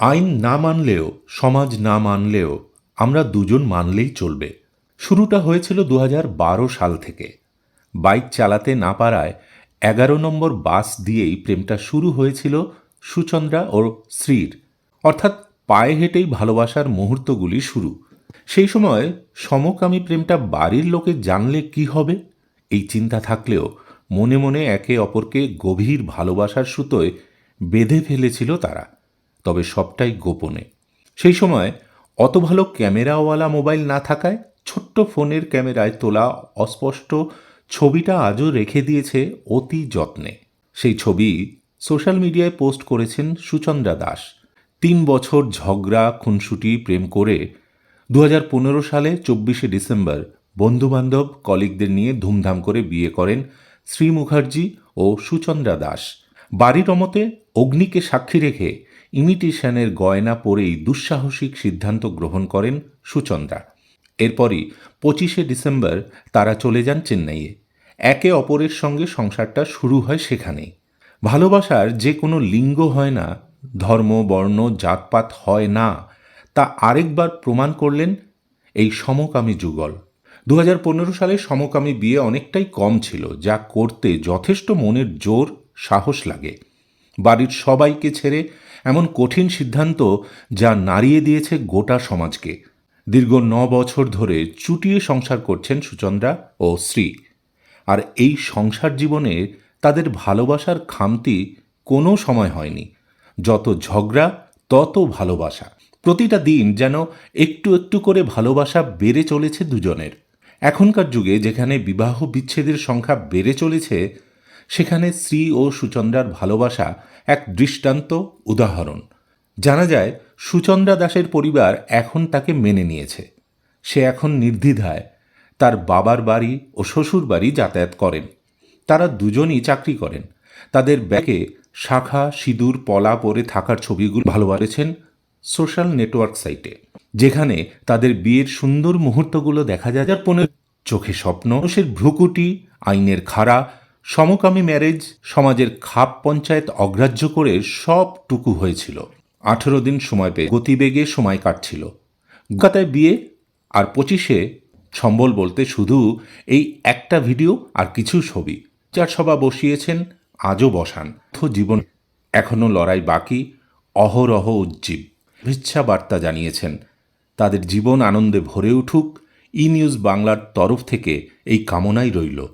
আইন না মানলেও, সমাজ না মানলেও আমরা দুজন মানলেই চলবে। শুরুটা হয়েছিল দু হাজার বারো সাল থেকে। বাইক চালাতে না পারায় এগারো নম্বর বাস দিয়েই প্রেমটা শুরু হয়েছিল সুচন্দ্রা ও শ্রীর। অর্থাৎ পায়ে হেঁটেই ভালোবাসার মুহূর্তগুলি শুরু। সেই সময় সমকামী প্রেমটা বাড়ির লোকে জানলে কি হবে? এই চিন্তা থাকলেও মনে মনে একে অপরকে গভীর ভালোবাসার সুতোয় বেঁধে ফেলেছিল তারা। তবে সবটাই গোপনে। সেই সময় অত ভালো ক্যামেরাওয়ালা মোবাইল না থাকায় ছোট্ট ফোনের ক্যামেরায় তোলা অস্পষ্ট ছবিটা আজও রেখে দিয়েছে অতি যত্নে। সেই ছবি সোশ্যাল মিডিয়ায় পোস্ট করেছেন সুচন্দ্রা দাস। তিন বছর ঝগড়া, খুনসুটি, প্রেম করে দু হাজার পনেরো সালে চব্বিশে ডিসেম্বর বন্ধুবান্ধব, কলিগদের নিয়ে ধুমধাম করে বিয়ে করেন শ্রী মুখার্জি ও সুচন্দ্রা দাস। বাড়ির অমতে অগ্নিকে সাক্ষী রেখে ইমিটেশনের গয়না পরেই দুঃসাহসিক সিদ্ধান্ত গ্রহণ করেন সুচন্দ্রা। এরপরই পঁচিশে ডিসেম্বর তারা চলে যান চেন্নাইয়ে। একে অপরের সঙ্গে সংসারটা শুরু হয় সেখানেই ভালোবাসার যে কোনো লিঙ্গ হয় না, ধর্ম, বর্ণ, জাতপাত হয় না, তা আরেকবার প্রমাণ করলেন এই সমকামী যুগল। দু হাজার পনেরো সালে সমকামী বিয়ে অনেকটাই কম ছিল, যা করতে যথেষ্ট মনের জোর, সাহস লাগে। বাড়ির সবাইকে ছেড়ে এমন কঠিন সিদ্ধান্ত যা নাড়িয়ে দিয়েছে গোটা সমাজকে। দীর্ঘ ন বছর ধরে চুটিয়ে সংসার করছেন সুচন্দ্রা ও শ্রী। আর এই সংসার জীবনে তাদের ভালোবাসার খামতি কোনো সময় হয়নি। যত ঝগড়া, তত ভালোবাসা। প্রতিটা দিন যেন একটু একটু করে ভালোবাসা বেড়ে চলেছে দুজনের। এখনকার যুগে যেখানে বিবাহ বিচ্ছেদের সংখ্যা বেড়ে চলেছে সেখানে শ্রী ও সুচন্দ্রার ভালোবাসা এক দৃষ্টান্ত উদাহরণ। জানা যায়, সুচন্দ্রা দাসের পরিবার এখন তাকে মেনে নিয়েছে। সে এখন নির্দ্বিধায় তার বাবার বাড়ি ও শ্বশুর বাড়ি যাতায়াত করেন। তারা দুজনই চাকরি করেন। তাদের ব্যাগে শাখা, সিঁদুর, পলা পরে থাকার ছবিগুলো ভালোবাসেছেন সোশ্যাল নেটওয়ার্ক সাইটে, যেখানে তাদের বিয়ের সুন্দর মুহূর্তগুলো দেখা যায়। যার পনেরো চোখে স্বপ্ন সে ভ্রুকুটি, আইনের খাড়া সমকামী ম্যারেজ সমাজের খাপ পঞ্চায়েত অগ্রাহ্য করে সবটুকু হয়েছিল। আঠেরো দিন সময় পেয়ে গতিবেগে সময় কাটছিল। কলকাতায় বিয়ে আর পঁচিশে সম্বল বলতে শুধু এই একটা ভিডিও আর কিছু ছবি। যার সভা বসিয়েছেন, আজও বসান। তো জীবন এখনও লড়াই বাকি, অহরহ উজ্জীব। শুভেচ্ছা বার্তা জানিয়েছেন, তাদের জীবন আনন্দে ভরে উঠুক ই নিউজ বাংলার তরফ থেকে এই কামনাই রইল।